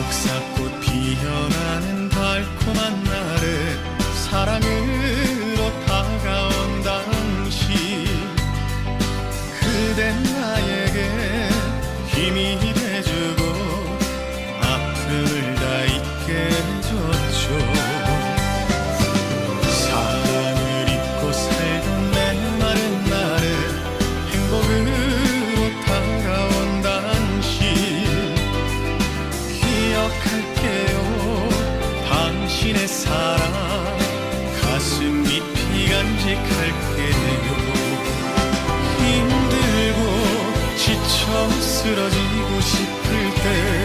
역사꽃 피어나는 달콤한 날에 사랑으로 다가온 당시 그댄 나에게 힘이 돼주고 당신의 사랑. 가슴이 피간직할게요. 힘들고 지쳐 쓰러지고 싶을 때